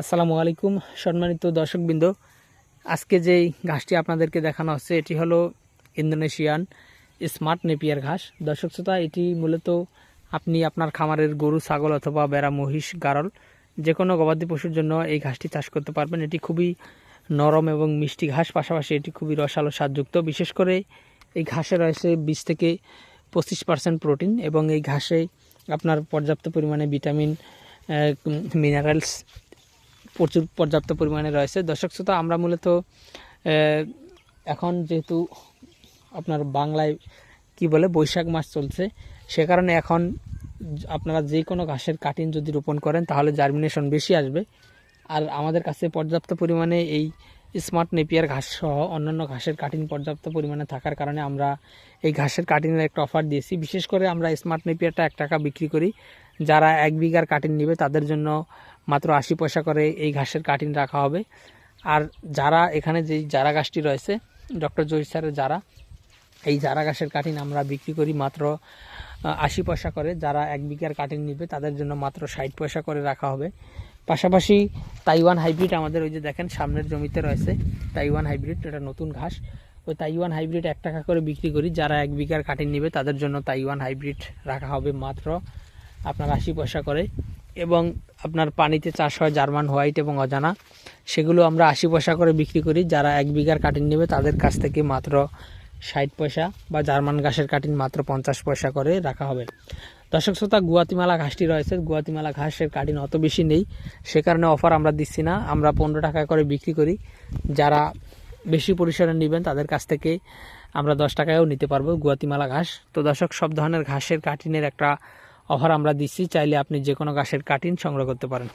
আসসালামু আলাইকুম, সম্মানিত দর্শকবৃন্দ। আজকে যেই ঘাসটি আপনাদেরকে দেখানো হচ্ছে, এটি হলো ইন্দোনেশিয়ান স্মার্ট নেপিয়ার ঘাস। দর্শক শ্রোতা, এটি মূলত আপনি আপনার খামারের গরু, ছাগল অথবা বেড়া, মহিষ, গারল যে কোনো গবাদি পশুর জন্য এই ঘাসটি চাষ করতে পারবেন। এটি খুবই নরম এবং মিষ্টি ঘাস, পাশাপাশি এটি খুবই রসালো, স্বাদযুক্ত। বিশেষ করে এই ঘাসে রয়েছে বিশ থেকে পঁচিশ পার্সেন্ট প্রোটিন এবং এই ঘাসে আপনার পর্যাপ্ত পরিমাণে ভিটামিন মিনারেলস প্রচুর পর্যাপ্ত পরিমাণে রয়েছে। দর্শক শ্রোতা, আমরা মূলত এখন যেহেতু আপনার বাংলায় কি বলে, বৈশাখ মাস চলছে, সে কারণে এখন আপনারা যে কোনো ঘাসের কাটিং যদি রোপণ করেন, তাহলে জার্মিনেশন বেশি আসবে। আর আমাদের কাছে পর্যাপ্ত পরিমাণে এই স্মার্ট নেপিয়ার ঘাস সহ অন্যান্য ঘাসের কাটিং পর্যাপ্ত পরিমাণে থাকার কারণে আমরা এই ঘাসের কাটিংয়ের একটা অফার দিয়েছি। বিশেষ করে আমরা স্মার্ট নেপিয়ারটা এক টাকা বিক্রি করি। যারা এক বিঘার কাটিং নেবে, তাদের জন্য মাত্র আশি পয়সা করে এই ঘাসের কাটিং রাখা হবে। আর যারা এখানে যেই জারা গাছটি রয়েছে, ডক্টর জহির স্যারের যারা, এই জারা ঘাসের কাটিং আমরা বিক্রি করি মাত্র আশি পয়সা করে। যারা এক বিঘার কাটিং নিবে, তাদের জন্য মাত্র ষাট পয়সা করে রাখা হবে। পাশাপাশি তাইওয়ান হাইব্রিড আমাদের ওই যে দেখেন, সামনের জমিতে রয়েছে তাইওয়ান হাইব্রিড, এটা নতুন ঘাস। ওই তাইওয়ান হাইব্রিড এক টাকা করে বিক্রি করি। যারা এক বিঘার কাটিং নেবে, তাদের জন্য তাইওয়ান হাইব্রিড রাখা হবে মাত্র আপনার আশি পয়সা করে এবং আপনার পানিতে চাষ হয় জার্মান, হোয়াইট এবং অজানা। সেগুলো আমরা আশি পয়সা করে বিক্রি করি। যারা এক বিঘার কাটিং নেবে, তাদের কাছ থেকে মাত্র ষাট পয়সা বা জার্মান ঘাসের কাটিং মাত্র পঞ্চাশ পয়সা করে রাখা হবে। দর্শক শ্রোতা, গুয়াতিমালা ঘাসটি রয়েছে। গুয়াতিমালা ঘাসের কাটিং অত বেশি নেই। সে কারণে অফার আমরা দিচ্ছি না। আমরা পনেরো টাকা করে বিক্রি করি। যারা বেশি পরিসরে নেবেন, তাদের কাছ থেকে আমরা দশ টাকায়ও নিতে পারব গুয়াতিমালা ঘাস। তো দর্শক, সব ধরনের ঘাসের কাটিনের একটা অফার আমরা দিচ্ছি চাইলে আপনি যে কোনো গাছের কাটিং সংগ্রহ করতে পারেন।